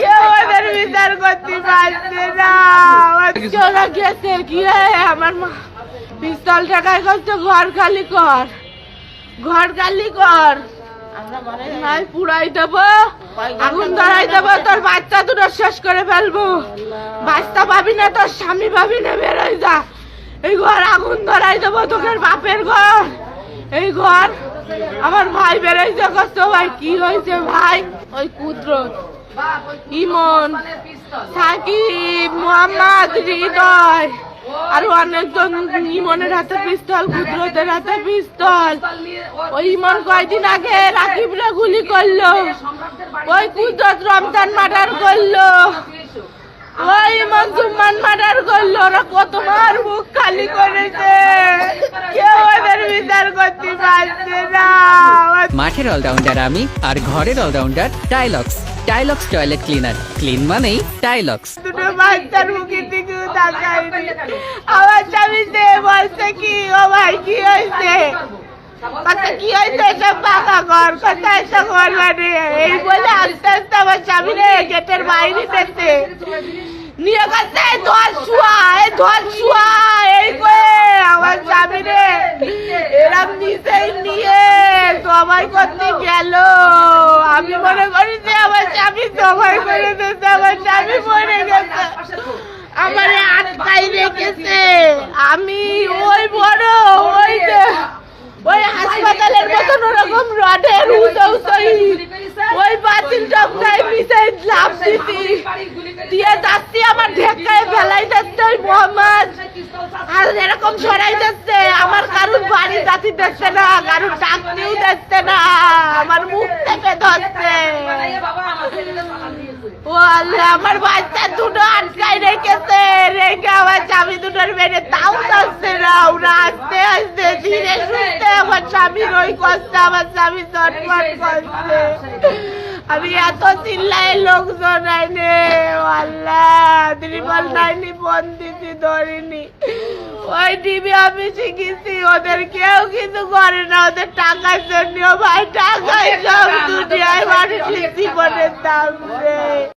কেউ না আমার মা টাকায় ঘর খালি কর ঘর খালি কর পুরাই দেবো আগুন ধরাই দেবো তোর বাচ্চা দুটো শেষ করে ফেলব বাচ্চা পাবি না তোর স্বামী পাবি না বেরোয় যা এই ঘর আগুন ধরাই দেবো তোকে বাপের ঘর। এই ঘর, আমার ভাই বেরোইছে কষ্ট, ভাই, কি হয়েছে ভাই? ওই কুদরত, ইমন, সাকিব, মোহাম্মদ, হৃদয়, আর অনেকজন ইমনের হাতে পিস্তল, কুদরতের হাতে পিস্তল। ওই ইমন কয়দিন আগে রাকিবরা গুলি করল। ওই কুদরত রমজান মার্ডার করল। ওই ইমন জুম্মান মার্ডার করল। ওরা কত মার মুখ খালি করেছে। কেউ ওদের বিচার করতে পারছে না মাঠের অলরাউন্ডার আমি আর ঘরের allrounder Tilex. Tilex toilet cleaner. Clean মানেই টাইলক্স। দুটো বাচ্চার মুখের দিকেও তাকায়নি। আমার স্বামী সে বলছে কি, ও ভাই, কি হয়েছে? কথা কি হয়েছে? সব পাকা ঘর কথা একটা ঘর মানে? এই বলে আস্তে আস্তে আমার রে গেটের বাইরে দেখতে নিয়ে গেছে ধর ছুয়া এই ধর ছুয়া এই করে আমার স্বামী রে এরম নিয়ে সবাই করতে গেল। আমি মনে করি যে আমার স্বামী সবাই করে দিয়েছে, আমার স্বামী মরে গেছে। আমারে আটকাই রেখেছে। আমি ওই বড়, ওই ওই হাসপাতালের মতন ওরকম রডের উঁচু ওই বাতিল টপকায় মিশে লাভ দিছি। দিয়ে যাচ্ছি আমার ঢেকায় ফেলাই যাচ্ছে ওই মোহাম্মদ আর এরকম সরাই জাতি দেখছে না, কারুর ডাকতেও দেখছে না, আমার মুখ থেকে ধরছে। আমার বাচ্চা দুটো আটকাই রেখেছে, রেখে আমার স্বামী দুটোর মেরে তাও যাচ্ছে না, ওরা আস্তে আস্তে ধীরে সুস্থে আমার স্বামীর ওই কষ্ট আমার স্বামী চটপট করছে। আমি এত চিল্লাই লোকজন আইনে আল্লাহ, ত্রিপল নাইনি ফোন দিছি ধরিনি। ওই টিভি অফিসে গেছি ওদের কেউ কিছু করে না ওদের টাকার জন্য ভাই টাকাই সব দুনিয়ায় মানুষের জীবনের দাম